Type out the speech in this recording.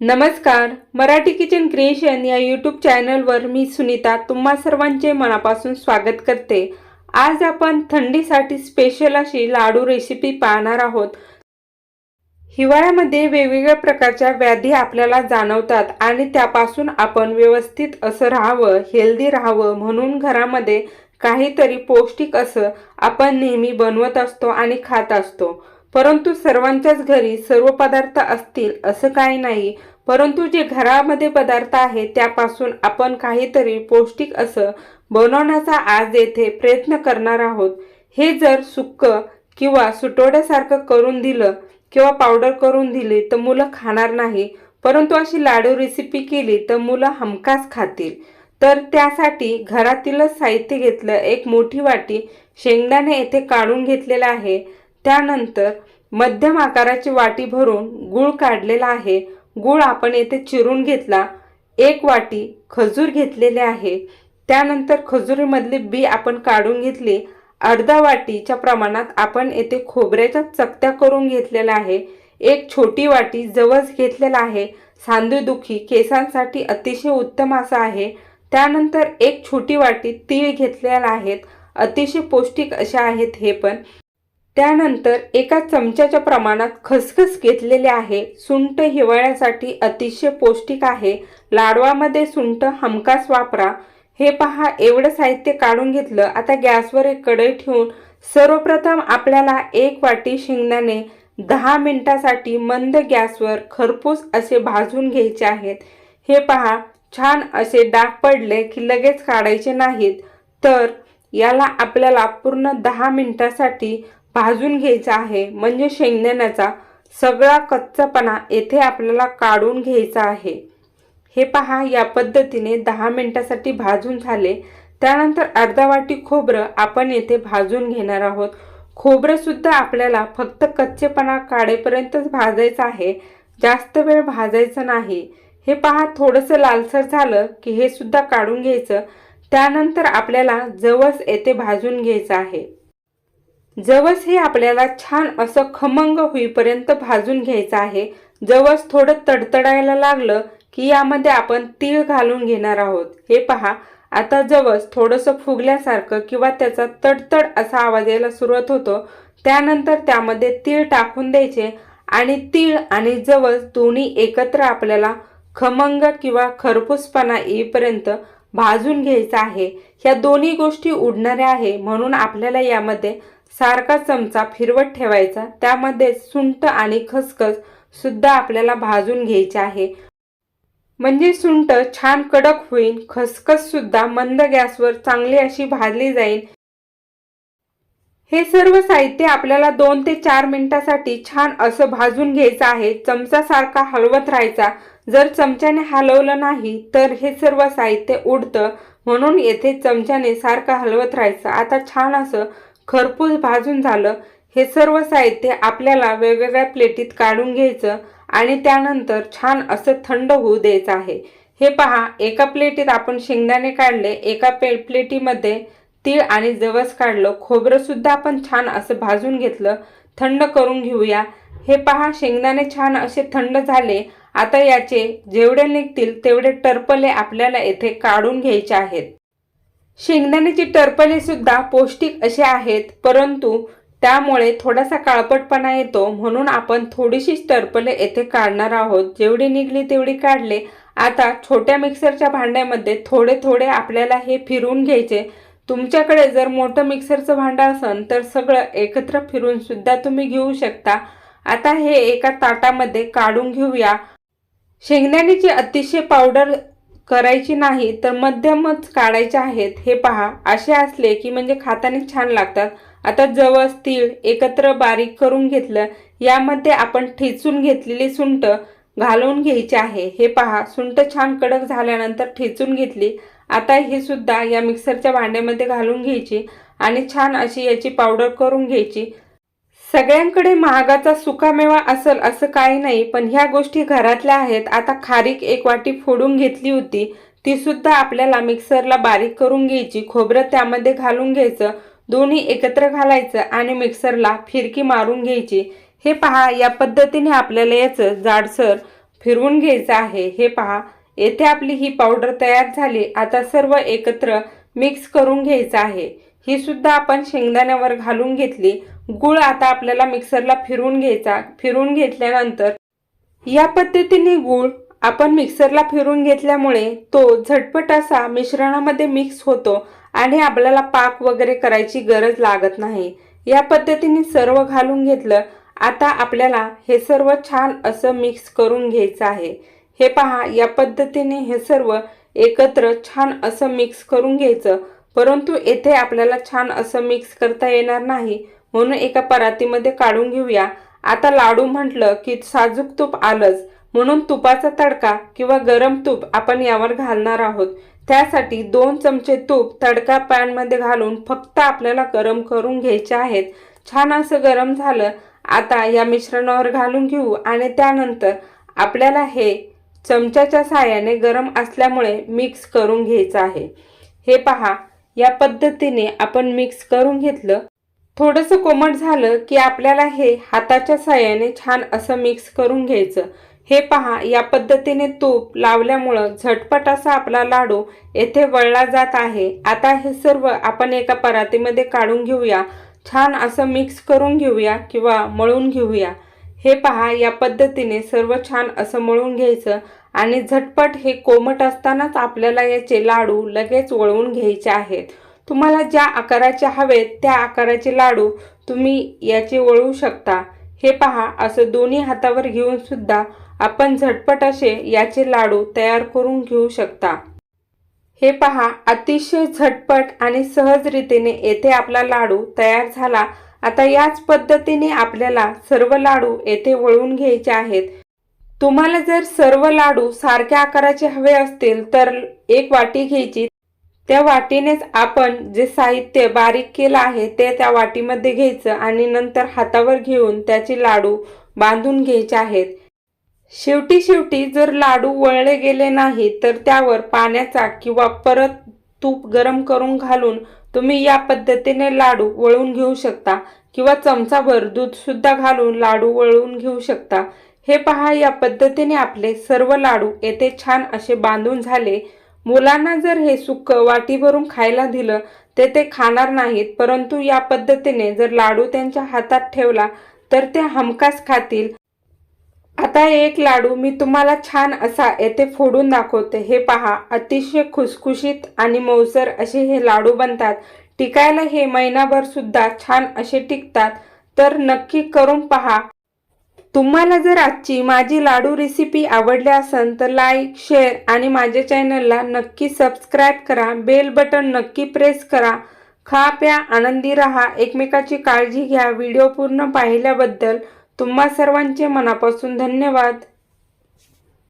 नमस्कार Marathi kitchen creation या YouTube चॅनलवर मी सुनीता तुम्हा सर्वांचे मनापासून स्वागत करते. आज आपण थंडीसाठी स्पेशल अशी लाडू रेसिपी पाहणार आहोत. हिवाळ्यामध्ये वेगवेगळ्या प्रकारच्या व्याधी आपल्याला जाणवतात आणि त्यापासून आपण व्यवस्थित असं राहावं हेल्दी राहावं म्हणून घरामध्ये काहीतरी पौष्टिक असं आपण नेहमी बनवत असतो आणि खात असतो. परंतु सर्वांच्याच घरी सर्व पदार्थ असतील असं काही नाही. परंतु जे घरामध्ये पदार्थ आहे त्यापासून आपण काहीतरी पौष्टिक असं बनवण्याचा आज येथे प्रयत्न करणार आहोत. हे जर सुक्क किंवा सुटवड्यासारखं करून दिलं किंवा पावडर करून दिली तर मुलं खाणार नाही. परंतु अशी लाडू रेसिपी केली तर मुलं हमखास खातील. तर त्यासाठी घरातीलच साहित्य घेतलं एक मोठी वाटी शेंगदाणे येथे काढून घेतलेला आहे. त्यानंतर मध्यम आकाराची वाटी भरून गूळ काढलेला आहे. गूळ आपण येथे चिरून घेतला. एक वाटी खजूर घेतलेले आहे. त्यानंतर खजुरीमधली बी आपण काढून घेतली. अर्धा वाटीच्या प्रमाणात आपण येथे खोबऱ्याच्या चकत्या करून घेतलेल्या आहे. एक छोटी वाटी जवस घेतलेला आहे. सांधेदुखी केसांसाठी अतिशय उत्तम असा आहे. त्यानंतर एक छोटी वाटी तीळ घेतलेल्या आहेत अतिशय पौष्टिक अशा आहेत हे पण. त्यानंतर एका चमच्याच्या प्रमाणात खसखस घेतलेले आहे. सुंठ हिवाळ्यासाठी अतिशय पौष्टिक आहे. लाडवामध्ये सुंठ हमखास वापरा. हे पहा एवढं साहित्य काढून घेतलं आता गॅसवर एक कढई ठेवून सर्वप्रथम आपल्याला एक वाटी शेंगदाणे दहा मिनिटासाठी मंद गॅसवर खरपूस असे भाजून घ्यायचे आहेत. हे पहा छान असे डाग पडले की लगेच काढायचे नाहीत. तर याला आपल्याला पूर्ण दहा मिनिटासाठी भाजून घ्यायचा आहे. म्हणजे शेंगदाण्याचा सगळा कच्चापणा येथे आपल्याला काढून घ्यायचा आहे. हे पहा या पद्धतीने दहा मिनटासाठी भाजून झाले. त्यानंतर अर्धा वाटी खोबरं आपण येथे भाजून घेणार आहोत. खोबरंसुद्धा आपल्याला फक्त कच्चेपणा काढेपर्यंतच भाजायचं आहे. जास्त वेळ भाजायचं नाही. हे पहा थोडंसं लालसर झालं की हे सुद्धा काढून घ्यायचं. त्यानंतर आपल्याला जवस येथे भाजून घ्यायचं आहे. जवस हे आपल्याला छान असं खमंग होईपर्यंत भाजून घ्यायचं आहे. जवस थोडं तडतडायला लागलं की यामध्ये आपण तीळ घालून घेणार आहोत. हे पहा आता जवस थोडंसं फुगल्यासारखं किंवा त्याचा तडतड असा आवाज यायला सुरुवात होतो. त्यानंतर त्यामध्ये तीळ टाकून द्यायचे आणि तीळ आणि जवस दोन्ही एकत्र आपल्याला खमंग किंवा खरपूसपणा येईपर्यंत भाजून घ्यायचा आहे. ह्या दोन्ही गोष्टी उडणाऱ्या आहे म्हणून आपल्याला यामध्ये सारखा चमचा फिरवत ठेवायचा. त्यामध्ये सुंठ आणि खसखस सुद्धा आपल्याला भाजून घ्यायचे आहे. म्हणजे सुंठ छान कडक होईल खसखस सुद्धा मंद गॅसवर चांगली अशी भाजली जाईल हे सर्व साहित्य आपल्याला दोन ते चार मिनिटासाठी छान असं भाजून घ्यायचं आहे. चमचा सारखा हलवत राहायचा. जर चमच्याने हलवलं नाही तर हे सर्व साहित्य उडतं. म्हणून येथे चमच्याने सारखं हलवत राहायचं. आता छान असं खरपूस भाजून झालं हे सर्व साहित्य आपल्याला वेगवेगळ्या प्लेटीत काढून घ्यायचं आणि त्यानंतर छान असं थंड होऊ द्यायचं आहे. हे पहा एका प्लेटीत आपण शेंगदाणे काढले एका पे प्लेटीमध्ये तीळ आणि जवस काढलं खोबरंसुद्धा आपण छान असं भाजून घेतलं थंड करून घेऊया. हे पहा शेंगदाणे छान असे थंड झाले आता याचे जेवढे निघतील तेवढे टरपले आपल्याला येथे काढून घ्यायचे आहेत. शेंगदाण्याची टरपले सुद्धा पौष्टिक असे आहेत परंतु त्यामुळे थोडासा काळपटपणा येतो म्हणून आपण थोडीशीच टरपले येथे काढणार आहोत. जेवढी निघली तेवढी काढले. आता छोट्या मिक्सरच्या भांड्यामध्ये थोडे थोडे आपल्याला हे फिरून घ्यायचे. तुमच्याकडे जर मोठं मिक्सरचं भांडं असेल तर सगळं एकत्र फिरून सुद्धा तुम्ही घेऊ शकता. आता हे एका ताटामध्ये काढून घेऊया. शेंगदाण्याची अतिशय पावडर करायची नाही तर मध्यमच काढायचे आहेत हे पहा. असे असले की म्हणजे खाताने छान लागतात. आता जवस तीळ एकत्र बारीक करून घेतलं यामध्ये आपण ठेचून घेतलेली सुंट घालून घ्यायची आहे. हे पहा सुंट छान कडक झाल्यानंतर ठेचून घेतली. आता हे सुद्धा या मिक्सरच्या भांड्यामध्ये घालून घ्यायची आणि छान अशी याची पावडर करून घ्यायची. सगळ्यांकडे महागाचा सुकामेवा असेल असं काही नाही पण ह्या गोष्टी घरातल्या आहेत. आता खारीक एक वाटी फोडून घेतली होती ती सुद्धा आपल्याला मिक्सरला बारीक करून घ्यायची खोबरं त्यामध्ये घालून घ्यायचं दोन्ही एकत्र घालायचं आणि मिक्सरला फिरकी मारून घ्यायची. हे पहा या पद्धतीने आपल्याला याचं जाडसर फिरवून घ्यायचं आहे. हे पहा येथे आपली ही पावडर तयार झाली. आता सर्व एकत्र मिक्स करून घ्यायचं आहे. ही सुद्धा आपण शेंगदाण्यावर घालून घेतली. गुळ आता आपल्याला मिक्सरला फिरून घ्यायचा. फिरून घेतल्यानंतर या पद्धतीने गूळ आपण मिक्सरला फिरून घेतल्यामुळे तो झटपट असा मिश्रणामध्ये मिक्स होतो आणि आपल्याला पाक वगैरे करायची गरज लागत नाही. या पद्धतीने सर्व घालून घेतलं आता आपल्याला हे सर्व छान असं मिक्स करून घ्यायचं आहे. हे पहा या पद्धतीने हे सर्व एकत्र छान असं मिक्स करून घ्यायचं. परंतु येथे आपल्याला छान असं मिक्स करता येणार नाही. म्हणून एका परातीमध्ये काढून घेऊया. आता लाडू म्हटलं की साजूक तूप आलंच. म्हणून तुपाचा तडका किंवा गरम तूप आपण यावर घालणार आहोत. त्यासाठी दोन चमचे तूप तडका पॅनमध्ये घालून फक्त आपल्याला गरम करून घ्यायचे आहेत. छान असं गरम झालं आता या मिश्रणावर घालून घेऊ आणि त्यानंतर आपल्याला हे चमच्याच्या साहाय्याने गरम असल्यामुळे मिक्स करून घ्यायचं आहे. हे पहा या पद्धतीने आपण मिक्स करून घेतलं. थोडंसं कोमट झालं की आपल्याला हे हाताच्या साह्याने छान असं मिक्स करून घ्यायचं. हे पहा या पद्धतीने तूप लावल्यामुळं झटपट असा आपला लाडू येथे वळला जात आहे. आता हे सर्व आपण एका परातीमध्ये काढून घेऊया. छान असं मिक्स करून घेऊया किंवा मळून घेऊया. हे पहा या पद्धतीने सर्व छान असं मळून घ्यायचं आणि झटपट हे कोमट असतानाच आपल्याला याचे लाडू लगेच वळवून घ्यायचे आहेत. तुम्हाला ज्या आकाराचे हवेत त्या आकाराचे लाडू तुम्ही याचे वळवू शकता. हे पहा असं दोन्ही हातावर घेऊन सुद्धा आपण झटपट असे याचे लाडू तयार करून घेऊ शकता. हे पहा अतिशय झटपट आणि सहजरीतीने येथे आपला लाडू तयार झाला. आता याच पद्धतीने आपल्याला सर्व लाडू येथे वळवून घ्यायचे आहेत. तुम्हाला जर सर्व लाडू सारख्या आकाराचे हवे असतील तर एक वाटी घ्यायची. त्या वाटीनेच आपण जे साहित्य बारीक केलं आहे ते त्या वाटीमध्ये घ्यायचं आणि नंतर हातावर घेऊन त्याचे लाडू बांधून घ्यायचे आहेत. शेवटी शेवटी जर लाडू वळले गेले नाही तर त्यावर पाण्याचा किंवा परत तूप गरम करून घालून तुम्ही या पद्धतीने लाडू वळून घेऊ शकता किंवा चमचाभर दूध सुद्धा घालून लाडू वळवून घेऊ शकता. हे पहा या पद्धतीने आपले सर्व लाडू येथे छान असे बांधून झाले. मुलांना जर हे सुक्क वाटीभरून खायला दिलं ते ते खाणार नाहीत. परंतु या पद्धतीने जर लाडू त्यांच्या हातात ठेवला तर ते हमखास खातील. आता एक लाडू मी तुम्हाला छान असा येथे फोडून दाखवते. हे पहा अतिशय खुसखुशीत आणि मौसर असे हे लाडू बनतात. टिकायला हे महिनाभर सुद्धा छान असे टिकतात. तर नक्की करून पहा. तुम्हाला जर आजची माझी लाडू रेसिपी आवडली असेल तर लाईक शेअर आणि माझ्या चॅनलला नक्की सबस्क्राईब करा. बेल बटन नक्की प्रेस करा. खा प्या आनंदी राहा. एकमेकाची काळजी घ्या. व्हिडिओ पूर्ण पाहिल्याबद्दल तुम्हा सर्वांचे मनापासून धन्यवाद.